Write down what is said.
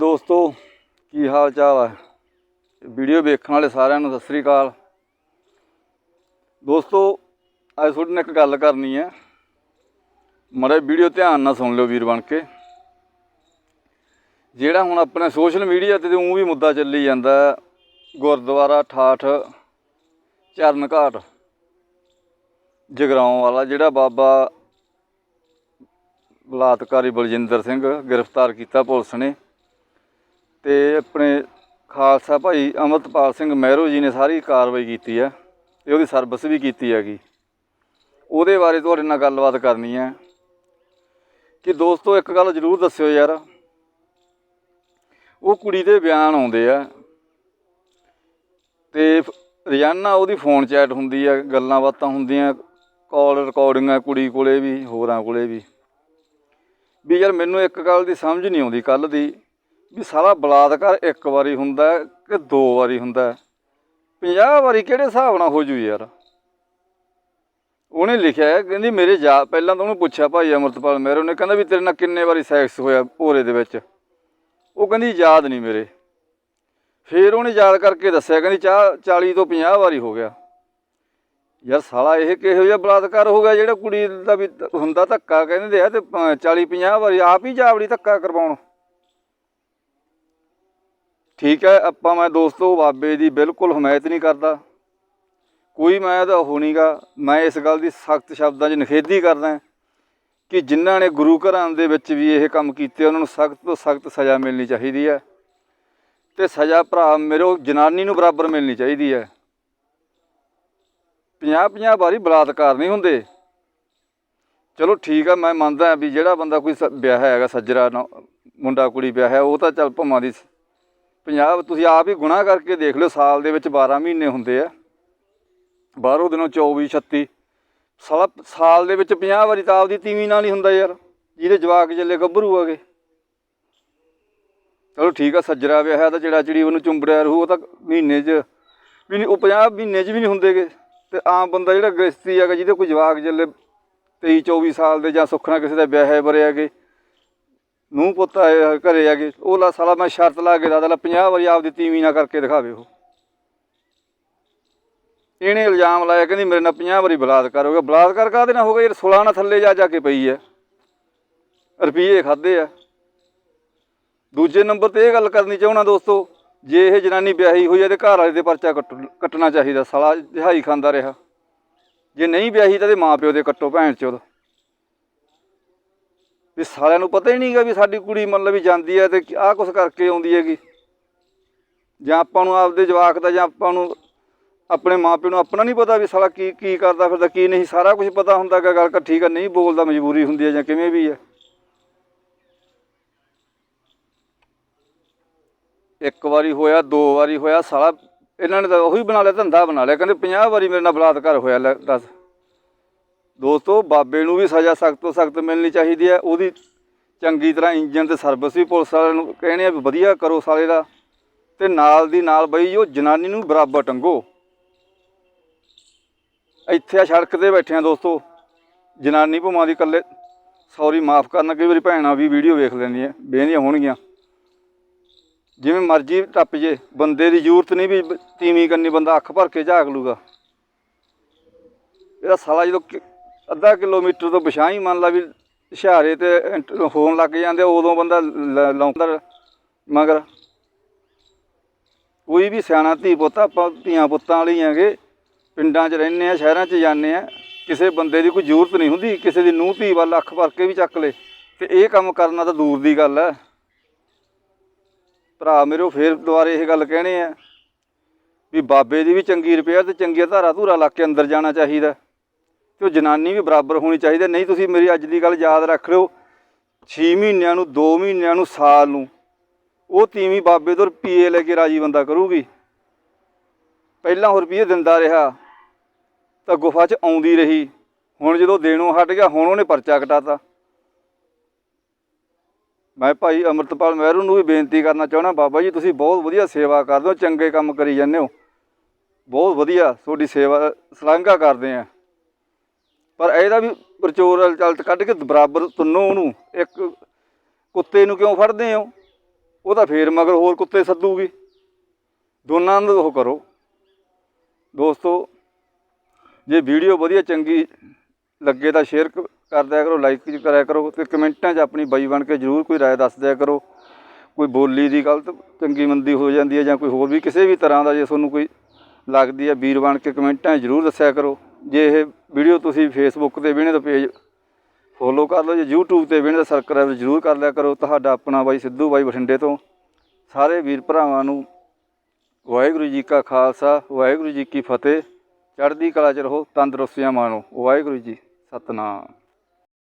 ਦੋਸਤੋ, ਕੀ ਹਾਲ ਚਾਲ ਹੈ ਵੀਡੀਓ ਵੇਖਣ ਵਾਲੇ ਸਾਰਿਆਂ ਨੂੰ ਸਤਿ ਸ੍ਰੀ ਅਕਾਲ। ਦੋਸਤੋ, ਅੱਜ ਤੁਹਾਡੇ ਨਾਲ ਇੱਕ ਗੱਲ ਕਰਨੀ ਹੈ ਮੜੇ ਵੀਡੀਓ ਧਿਆਨ ਨਾਲ ਸੁਣ ਲਿਓ ਵੀਰ ਬਣ ਕੇ। ਜਿਹੜਾ ਹੁਣ ਆਪਣੇ ਸੋਸ਼ਲ ਮੀਡੀਆ ਤੇ ਉਹ ਵੀ ਮੁੱਦਾ ਚੱਲੀ ਜਾਂਦਾ, ਗੁਰਦੁਆਰਾ ਠਾਠ ਚਰਨ ਘਾਟ ਜਗਰਾਉਂ ਵਾਲਾ, ਜਿਹੜਾ ਬਾਬਾ ਬਲਾਤਕਾਰੀ ਬਲਜਿੰਦਰ ਸਿੰਘ ਗ੍ਰਿਫਤਾਰ ਕੀਤਾ ਪੁਲਿਸ ਨੇ। ਤੇ ਆਪਣੇ ਖਾਲਸਾ ਭਾਈ ਅਮਰਤਪਾਲ ਸਿੰਘ ਮਹਿਰੋ ਜੀ ਨੇ ਸਾਰੀ ਕਾਰਵਾਈ ਕੀਤੀ ਹੈ ਤੇ ਉਹਦੀ ਸਰਵਿਸ ਵੀ ਕੀਤੀ ਹੈਗੀ। ਉਹਦੇ ਬਾਰੇ ਤੁਹਾਡੇ ਨਾਲ ਗੱਲਬਾਤ ਕਰਨੀ ਹੈ। ਕਿ ਦੋਸਤੋ, ਇੱਕ ਗੱਲ ਜ਼ਰੂਰ ਦੱਸਿਓ ਯਾਰ। ਉਹ ਕੁੜੀ ਦੇ ਬਿਆਨ ਆਉਂਦੇ ਆ। ਤੇ ਰੋਜ਼ਾਨਾ ਉਹਦੀ ਫੋਨ ਚੈਟ ਹੁੰਦੀ ਆ, ਗੱਲਾਂ ਬਾਤਾਂ ਹੁੰਦੀਆਂ, ਕਾਲ ਰਿਕਾਰਡਿੰਗਾਂ ਕੁੜੀ ਕੋਲੇ ਵੀ, ਹੋਰਾਂ ਕੋਲੇ ਵੀ। ਵੀ ਯਾਰ, ਮੈਨੂੰ ਇੱਕ ਗੱਲ ਦੀ ਸਮਝ ਨਹੀਂ ਆਉਂਦੀ ਕੱਲ ਦੀ। ਵੀ ਸਾਰਾ ਬਲਾਤਕਾਰ ਇੱਕ ਵਾਰੀ ਹੁੰਦਾ ਕਿ ਦੋ ਵਾਰੀ ਹੁੰਦਾ ਹੈ? 50 ਵਾਰੀ ਕਿਹੜੇ ਹਿਸਾਬ ਨਾਲ ਹੋ ਜੂ ਯਾਰ? ਉਹਨੇ ਲਿਖਿਆ ਕਹਿੰਦੀ ਮੇਰੇ ਜਾ, ਪਹਿਲਾਂ ਤਾਂ ਉਹਨੂੰ ਪੁੱਛਿਆ, ਭਾਈ ਅਮਰਤਪਾਲ ਮੇਰੇ, ਉਹਨੇ ਕਹਿੰਦਾ ਵੀ ਤੇਰੇ ਨਾਲ ਕਿੰਨੇ ਵਾਰੀ ਸੈਕਸ ਹੋਇਆ ਭੋਰੇ ਦੇ ਵਿੱਚ? ਉਹ ਕਹਿੰਦੀ, ਯਾਦ ਨਹੀਂ ਮੇਰੇ। ਫਿਰ ਉਹਨੇ ਯਾਦ ਕਰਕੇ ਦੱਸਿਆ, ਕਹਿੰਦੀ, ਚਾਹ 40 ਤੋਂ 50 ਵਾਰੀ ਹੋ ਗਿਆ। ਯਾਰ ਸਾਲਾ ਇਹ ਕਿਹੋ ਜਿਹਾ ਬਲਾਤਕਾਰ ਹੋ ਗਿਆ ਜਿਹੜਾ ਕੁੜੀ ਦਾ ਵੀ ਹੁੰਦਾ ਧੱਕਾ ਕਹਿੰਦੇ ਆ ਤੇ 40 50 ਵਾਰੀ ਆਪ ਹੀ ਜਾਵੜੀ ਧੱਕਾ ਕਰਵਾਉਣ? ਠੀਕ ਹੈ, ਆਪਾਂ ਮੈਂ ਦੋਸਤੋ ਬਾਬੇ ਦੀ ਬਿਲਕੁਲ ਹਮਾਇਤ ਨਹੀਂ ਕਰਦਾ। ਕੋਈ ਮੈਂ ਤਾਂ ਉਹ ਨਹੀਂਗਾ ਮੈਂ ਇਸ ਗੱਲ ਦੀ ਸਖਤ ਸ਼ਬਦਾਂ 'ਚ ਨਿਖੇਧੀ ਕਰਦਾ ਕਿ ਜਿਨ੍ਹਾਂ ਨੇ ਗੁਰੂ ਘਰਾਂ ਦੇ ਵਿੱਚ ਵੀ ਇਹ ਕੰਮ ਕੀਤੇ, ਉਹਨਾਂ ਨੂੰ ਸਖਤ ਤੋਂ ਸਖਤ ਸਜ਼ਾ ਮਿਲਣੀ ਚਾਹੀਦੀ ਹੈ। ਤੇ ਸਜ਼ਾ ਭਰਾ ਮੇਰੇ ਜਨਾਨੀ ਨੂੰ ਬਰਾਬਰ ਮਿਲਣੀ ਚਾਹੀਦੀ ਹੈ। 50-50 ਵਾਰੀ ਬਲਾਤਕਾਰ ਨਹੀਂ ਹੁੰਦੇ। ਚਲੋ ਠੀਕ ਆ, ਮੈਂ ਮੰਨਦਾ ਵੀ ਜਿਹੜਾ ਬੰਦਾ ਕੋਈ ਸ- ਵਿਆਹਿਆ ਹੈਗਾ, ਸੱਜਰਾ, ਨਾ- ਮੁੰਡਾ, ਕੁੜੀ ਵਿਆਹਿਆ ਉਹ ਤਾਂ ਚੱਲ ਭੰਮਾਂ ਦੀ 50 ਤੁਸੀਂ ਆਪ ਹੀ ਗੁਣਾ ਕਰਕੇ ਦੇਖ ਲਿਓ, ਸਾਲ ਦੇ ਵਿੱਚ 12 ਮਹੀਨੇ ਹੁੰਦੇ ਆ। ਬਾਹਰੋਂ ਦਿਨੋਂ 24 36 ਸਾਲਾ ਸਾਲ ਦੇ ਵਿੱਚ 50 ਵਾਰੀ ਤਾਂ ਆਪਦੀ ਤੀਵੀਂ ਨਾਲ ਹੀ ਹੁੰਦਾ ਯਾਰ, ਜਿਹਦੇ ਜਵਾਕ ਚੱਲੇ ਗੱਭਰੂ ਆਗੇ ਚਲੋ ਠੀਕ ਆ, ਸੱਜਰਾ ਵਿਆਹਿਆ ਤਾਂ ਜਿਹੜਾ ਚਿੜੀ ਉਹਨੂੰ ਚੁੰਬੜਿਆ ਰਹੂ, ਉਹ ਤਾਂ ਮਹੀਨੇ 'ਚ ਵੀ ਨਹੀਂ, ਉਹ 50 ਮਹੀਨੇ 'ਚ ਵੀ ਨਹੀਂ ਹੁੰਦੇਗੇ। ਤੇ ਆਮ ਬੰਦਾ ਜਿਹੜਾ ਗ੍ਰਸਤੀ ਹੈਗਾ, ਜਿਹਦੇ ਕੋਈ ਜਵਾਕ ਚੱਲੇ 23 24 ਸਾਲ ਦੇ ਜਾਂ ਸੁੱਖਣਾ ਕਿਸੇ ਦਾ ਵਿਆਹ ਹੈ ਬਰੇ ਹੈਗੇ ਨੂੰ ਪੁੱਤ ਆਏ ਆ, ਘਰੇ ਉਹ ਲਾ ਸਾਲਾ ਮੈਂ ਸ਼ਰਤ ਲਾ ਕੇ ਦਾਦਾ ਲਾ 50 ਵਾਰੀ ਆਪਦੀ ਤੀਵੀਂ ਨਾ ਕਰਕੇ ਦਿਖਾਵੇ ਉਹ। ਇਹਨੇ ਇਲਜ਼ਾਮ ਲਾਇਆ ਕਹਿੰਦੀ ਮੇਰੇ ਨਾਲ 50 ਵਾਰੀ ਬਲਾਤਕਾਰ ਹੋ ਗਿਆ। ਬਲਾਤਕਾਰ ਕਾਹਦੇ ਨਾਲ ਹੋ ਗਿਆ? ਯਾਰ 16 ਨਾਲ ਥੱਲੇ ਜਾ ਜਾ ਕੇ ਪਈ ਹੈ। ਰੁਪਈਏ ਖਾਦੇ ਆ। ਦੂਜੇ ਨੰਬਰ ਤੇ ਇਹ ਗੱਲ ਕਰਨੀ ਚਾਹਣਾ ਦੋਸਤੋ ਜੇ ਇਹ ਜਨਾਨੀ ਵਿਆਹੀ ਹੋਈ ਹੈ ਤੇ ਘਰ ਵਾਲੇ ਦੇ ਪਰਚਾ ਕੱਟ ਕੱਟਣਾ ਚਾਹੀਦਾ। ਸਾਲਾ ਦਿਹਾਈ ਖਾਂਦਾ ਰਿਹਾ। ਜੇ ਨਹੀਂ ਵਿਆਹੀ ਤਾਂ ਇਹਦੇ ਮਾਪਿਓ ਦੇ ਕੱਟੋ ਭੈਣ ਚੋਦ। ਵੀ ਸਾਰਿਆਂ ਨੂੰ ਪਤਾ ਹੀ ਨਹੀਂਗਾ ਵੀ ਸਾਡੀ ਕੁੜੀ ਮਤਲਬ ਵੀ ਜਾਂਦੀ ਹੈ ਤੇ ਆਹ ਕੁਛ ਕਰਕੇ ਆਉਂਦੀ ਹੈਗੀ। ਜਾਂ ਆਪਾਂ ਨੂੰ ਆਪਦੇ ਜਵਾਕ ਦਾ ਜਾਂ ਆਪਾਂ ਨੂੰ ਆਪਣੇ ਮਾਪਿਓ ਨੂੰ ਆਪਣਾ ਨਹੀਂ ਪਤਾ ਵੀ ਸਾਲਾ ਕੀ ਕੀ ਕਰਦਾ ਫਿਰਦਾ, ਕੀ ਨਹੀਂ, ਸਾਰਾ ਕੁਝ ਪਤਾ ਹੁੰਦਾ ਗਾ ਗੱਲ ਕਰ ਠੀਕ ਹੈ ਨਹੀਂ ਬੋਲਦਾ ਮਜਬੂਰੀ ਹੁੰਦੀ ਹੈ ਜਾਂ ਕਿਵੇਂ ਵੀ ਹੈ। ਇੱਕ ਵਾਰੀ ਹੋਇਆ, ਦੋ ਵਾਰੀ ਹੋਇਆ, ਸਾਲਾ ਇਹਨਾਂ ਨੇ ਤਾਂ ਉਹੀ ਬਣਾ ਲਿਆ, ਧੰਦਾ ਬਣਾ ਲਿਆ, ਕਹਿੰਦੇ 50 ਵਾਰੀ ਮੇਰੇ ਨਾਲ ਬਲਾਤਕਾਰ ਹੋਇਆ, ਲੈ ਦੱਸ। ਦੋਸਤੋ, ਬਾਬੇ ਨੂੰ ਵੀ ਸਜ਼ਾ ਸਖਤ ਤੋਂ ਸਖਤ ਮਿਲਣੀ ਚਾਹੀਦੀ ਹੈ। ਉਹਦੀ ਚੰਗੀ ਤਰ੍ਹਾਂ ਇੰਜਨ ਤੇ ਸਰਵਿਸ ਵੀ ਪੁਲਿਸ ਵਾਲਿਆਂ ਨੂੰ ਕਹਿਣੇ ਆ ਵੀ ਵਧੀਆ ਕਰੋ ਸਾਲੇ ਦਾ। ਤੇ ਨਾਲ ਦੀ ਨਾਲ ਬਈ, ਉਹ ਜਨਾਨੀ ਨੂੰ ਬਰਾਬਰ ਟੰਗੋ। ਇੱਥੇ ਆ ਸੜਕ ਤੇ ਬੈਠੇ ਆ ਦੋਸਤੋ। ਜਨਾਨੀ ਭੁਮਾਂ ਦੀ ਇਕੱਲੇ ਸੌਰੀ, ਮਾਫ ਕਰਨਾ, ਕਈ ਵਾਰੀ ਭੈਣਾਂ ਵੀ ਵੀਡੀਓ ਵੇਖ ਲੈਂਦੀਆਂ ਬੇਹਦੀਆਂ ਹੋਣਗੀਆਂ। ਜਿਵੇਂ ਮਰਜ਼ੀ ਟੱਪ ਜੇ, ਬੰਦੇ ਦੀ ਜ਼ਰੂਰਤ ਨਹੀਂ ਵੀ ਤੀਵੀਂ ਕੰਨੀ ਬੰਦਾ ਅੱਖ ਭਰ ਕੇ ਝਾਕ ਲੂਗਾ। ਇਹਦਾ ਸਾਲਾ ਜਦੋਂ ਅੱਧਾ ਕਿਲੋਮੀਟਰ ਤੋਂ ਪਛਾਂ ਹੀ ਮੰਨ ਲਾ ਵੀ ਇਸ਼ਾਰੇ ਤੇ ਹੋਣ ਲੱਗ ਜਾਂਦੇ, ਉਦੋਂ ਬੰਦਾ ਲ- ਲਾਉਂਦਾ ਮਗਰ। ਕੋਈ ਵੀ ਸਿਆਣਾ ਧੀ ਪੁੱਤ, ਆਪਾਂ ਧੀਆਂ ਪੁੱਤਾਂ ਵਾਲੀ ਹੈਗੇ, ਪਿੰਡਾਂ 'ਚ ਰਹਿੰਦੇ ਆ, ਸ਼ਹਿਰਾਂ 'ਚ ਜਾਂਦੇ ਆ, ਕਿਸੇ ਬੰਦੇ ਦੀ ਕੋਈ ਜ਼ਰੂਰਤ ਨਹੀਂ ਹੁੰਦੀ, ਕਿਸੇ ਦੀ ਨੂੰਹ ਧੀ ਵੱਲ ਅੱਖ ਭਰ ਕੇ ਵੀ ਚੱਕ ਲੇ, ਤੇ ਇਹ ਕੰਮ ਕਰਨਾ ਤਾਂ ਦੂਰ ਦੀ ਗੱਲ ਹੈ। ਭਰਾ ਮੇਰੇ ਫੇਰ ਦੁਬਾਰੇ ਇਹ ਗੱਲ ਕਹਿਣੇ ਆ ਵੀ ਬਾਬੇ ਦੀ ਵੀ ਚੰਗੀ ਰਿਪੇਅਰ ਤੇ ਚੰਗੀਆਂ ਧਾਰਾ ਧੂਰਾ ਲਾ ਕੇ ਅੰਦਰ ਜਾਣਾ ਚਾਹੀਦਾ। ਤੇ ਉਹ ਜਨਾਨੀ ਵੀ ਬਰਾਬਰ ਹੋਣੀ ਚਾਹੀਦੀ ਨਹੀਂ, ਤੁਸੀਂ ਮੇਰੀ ਅੱਜ ਦੀ ਗੱਲ ਯਾਦ ਰੱਖ ਲਿਓ। 6 ਮਹੀਨਿਆਂ ਨੂੰ 2 ਮਹੀਨਿਆਂ ਨੂੰ, ਸਾਲ ਨੂੰ, ਉਹ ਤੀਵੀਂ ਬਾਬੇ ਤੋਂ ਰੁਪਈਏ ਲੈ ਕੇ ਰਾਜੀ ਬੰਦਾ ਕਰੂਗੀ। ਪਹਿਲਾਂ ਹੋਰ ਰੁਪਈਏ ਦਿੰਦਾ ਰਿਹਾ, ਤਾਂ ਗੁਫਾ 'ਚ ਆਉਂਦੀ ਰਹੀ। ਹੁਣ ਜਦੋਂ ਦੇਣੋਂ ਹਟ ਗਿਆ, ਹੁਣ ਉਹਨੇ ਪਰਚਾ ਕਟਾਤਾ। ਮੈਂ ਭਾਈ ਅਮਰਤਪਾਲ ਮਹਿਰੂ ਨੂੰ ਵੀ ਬੇਨਤੀ ਕਰਨਾ ਚਾਹੁੰਦਾ, ਬਾਬਾ ਜੀ, ਤੁਸੀਂ ਬਹੁਤ ਵਧੀਆ ਸੇਵਾ ਕਰਦੇ ਹੋ, ਚੰਗੇ ਕੰਮ ਕਰੀ ਜਾਂਦੇ ਹੋ। ਬਹੁਤ ਵਧੀਆ, ਤੁਹਾਡੀ ਸੇਵਾ ਸ਼ਲਾਘਾ ਕਰਦੇ ਆ। ਪਰ ਇਹਦਾ ਵੀ ਪ੍ਰਚੋਰ ਚਲਤ ਕੱਢ ਕੇ ਬਰਾਬਰ ਤੁੰਨੋ ਉਹਨੂੰ। ਇੱਕ ਕੁੱਤੇ ਨੂੰ ਕਿਉਂ ਫੜਦੇ ਹੋ? ਉਹ ਤਾਂ ਫੇਰ ਮਗਰ ਹੋਰ ਕੁੱਤੇ ਸੱਦੂਗੀ। ਦੋਨਾਂ ਦਾ ਉਹ ਕਰੋ। ਦੋਸਤੋ, ਜੇ ਵੀਡੀਓ ਵਧੀਆ ਚੰਗੀ ਲੱਗੇ ਤਾਂ ਸ਼ੇਅਰ ਕਰ ਦਿਆ ਕਰੋ, ਲਾਈਕ ਕਰਿਆ ਕਰੋ ਤੇ ਕਮੈਂਟਾਂ 'ਚ ਆਪਣੀ ਬਾਈ ਬਣ ਕੇ ਜਰੂਰ ਕੋਈ ਰਾਏ ਦੱਸ ਦਿਆ ਕਰੋ। ਕੋਈ ਬੋਲੀ ਦੀ ਗਲਤ, ਚੰਗੀ ਮੰਦੀ ਹੋ ਜਾਂਦੀ ਹੈ ਜਾਂ ਕੋਈ ਹੋਰ ਵੀ ਕਿਸੇ ਵੀ ਤਰ੍ਹਾਂ ਦਾ ਜੇ ਤੁਹਾਨੂੰ ਕੋਈ ਲੱਗਦੀ ਹੈ ਵੀਰ ਬਣ ਕੇ ਕਮੈਂਟਾਂ 'ਚ ਜਰੂਰ ਦੱਸਿਆ ਕਰੋ। ਜੇ ਇਹ ਵੀਡੀਓ ਤੁਸੀਂ ਫੇਸਬੁੱਕ ਤੇ ਵੀ ਦਾ ਪੇਜ ਫੋਲੋ ਕਰ ਲਓ, ਜੇ YouTube ਤੇ ਵੀ ਦਾ ਸਬਸਕ੍ਰਾਈਬ ਜਰੂਰ ਕਰ ਲਿਆ ਕਰੋ। ਤੁਹਾਡਾ ਆਪਣਾ ਬਾਈ ਸਿੱਧੂ, ਬਾਈ ਬਠਿੰਡੇ ਤੋਂ। ਸਾਰੇ ਵੀਰ ਭਰਾਵਾਂ ਨੂੰ ਵਾਹਿਗੁਰੂ ਜੀ ਕਾ ਖਾਲਸਾ, ਵਾਹਿਗੁਰੂ ਜੀ ਕੀ ਫਤਿਹ। ਚੜ੍ਹਦੀ ਕਲਾ ਚ ਰਹੋ, ਤੰਦਰੁਸਤੀਆਂ ਮਾਣੋ। ਵਾਹਿਗੁਰੂ ਜੀ ਸਤਨਾਮ।